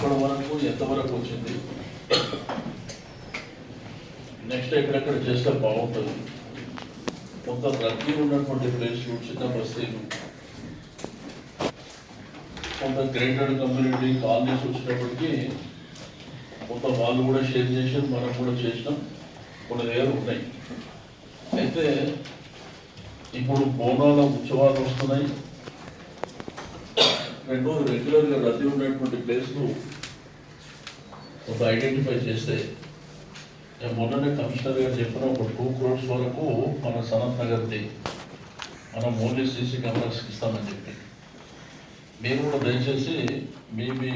ఇప్పటి వరకు ఎంతవరకు వచ్చింది? నెక్స్ట్ ఎక్కడెక్కడ చేస్తే బాగుంటుంది? కొంత రద్దీ ఉన్నటువంటి ప్లేస్లు చిన్న బస్తీలు కొంత గ్రేటెడ్ కమ్యూనిటీ కాలనీస్ వచ్చినప్పటికీ కొంత వాళ్ళు కూడా షేర్ చేసి మనం కూడా చేసినాం. కొన్ని దగ్గర ఉన్నాయి. అయితే ఇప్పుడు బోనాల ఉత్సవాలు వస్తున్నాయి. రెండు రెగ్యులర్గా రద్దీ ఉన్నటువంటి ప్లేస్లు ఒక ఐడెంటిఫై చేస్తే మొన్ననే కమిషనర్ గారు చెప్పిన ఒక టూ క్రోర్స్ వరకు మన సనత్ నగర్ది మనం ఓన్లీ సీసీ కెమెరాస్కి ఇస్తామని చెప్పి. మీరు కూడా దయచేసి మీ మీ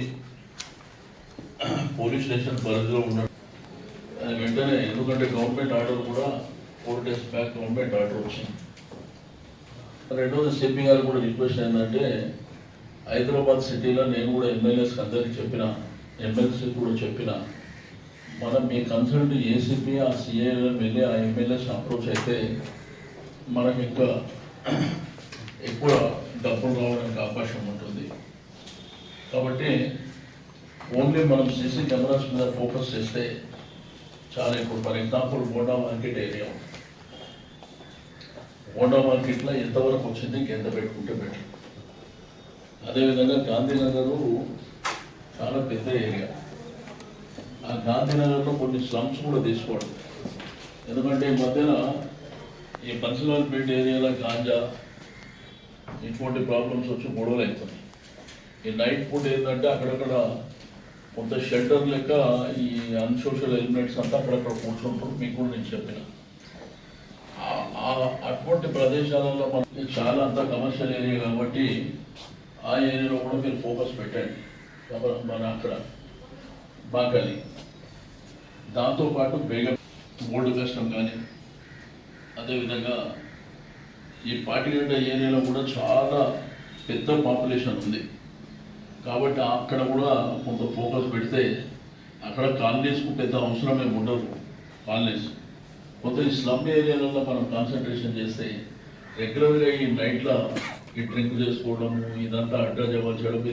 పోలీస్ స్టేషన్ పరిధిలో ఉన్న వెంటనే ఎందుకంటే గవర్నమెంట్ ఆర్డర్ కూడా four days back government order వచ్చింది. రెండోది సిపి గారు కూడా రిక్వెస్ట్ ఏంటంటే హైదరాబాద్ సిటీలో నేను కూడా ఎమ్మెల్యేస్కి అందరికీ చెప్పిన ఎమ్మెల్సీ కూడా చెప్పిన మనం మీ కన్సల్ట్ ఏసీపీ ఆ సిఐ వెళ్ళి ఆ ఎమ్మెల్యేస్ అప్రోచ్ అయితే మనకి ఇంకా ఎక్కువ డబ్బులు రావడానికి అవకాశం ఉంటుంది. కాబట్టి ఓన్లీ మనం సీసీ కెమెరాస్ మీద ఫోకస్ చేస్తే చాలా ఇప్పుడు for example Bonda market area Bonda మార్కెట్లో ఎంతవరకు వచ్చింది? ఇంకెంత పెట్టుకుంటే బెటర్ అదేవిధంగా గాంధీనగర్ చాలా పెద్ద ఏరియా. ఆ గాంధీనగర్లో కొన్ని స్లమ్స్ కూడా తీసుకోవడం ఎందుకంటే ఈ మధ్యన ఈ పన్సిలాల్పేట ఏరియాలో గాంజా ఇటువంటి ప్రాబ్లమ్స్ వచ్చి గొడవలు అవుతున్నాయి ఈ నైట్ పూట ఏంటంటే అక్కడక్కడ కొంత షెల్టర్ లెక్క ఈ అన్సోషల్ ఎలిమెంట్స్ అంతా అక్కడక్కడ కూర్చుంటారు. మీకు కూడా నేను చెప్పిన. అటువంటి ప్రదేశాలలో మనకి చాలా అంతా కమర్షియల్ ఏరియా కాబట్టి ఆ ఏరియాలో కూడా మీరు ఫోకస్ పెట్టండి. మన అక్కడ బాగాలి. దాంతోపాటు బేగం గోల్డ్ కష్టం కానీ అదేవిధంగా ఈ పాటిగడ్డ ఏరియాలో కూడా చాలా పెద్ద పాపులేషన్ ఉంది. కాబట్టి అక్కడ కూడా కొంత ఫోకస్ పెడితే అక్కడ కాలనీస్కు పెద్ద అవసరం ఏమి ఉండదు. కాలనీస్. కొంత ఈ స్లమ్ ఏరియాలలో మనం కాన్సన్ట్రేషన్ చేస్తే రెగ్యులర్గా ఈ నైట్లో ఈ డ్రింక్ చేసుకోవడము ఇదంతా అడ్డా జవాబు చేయడం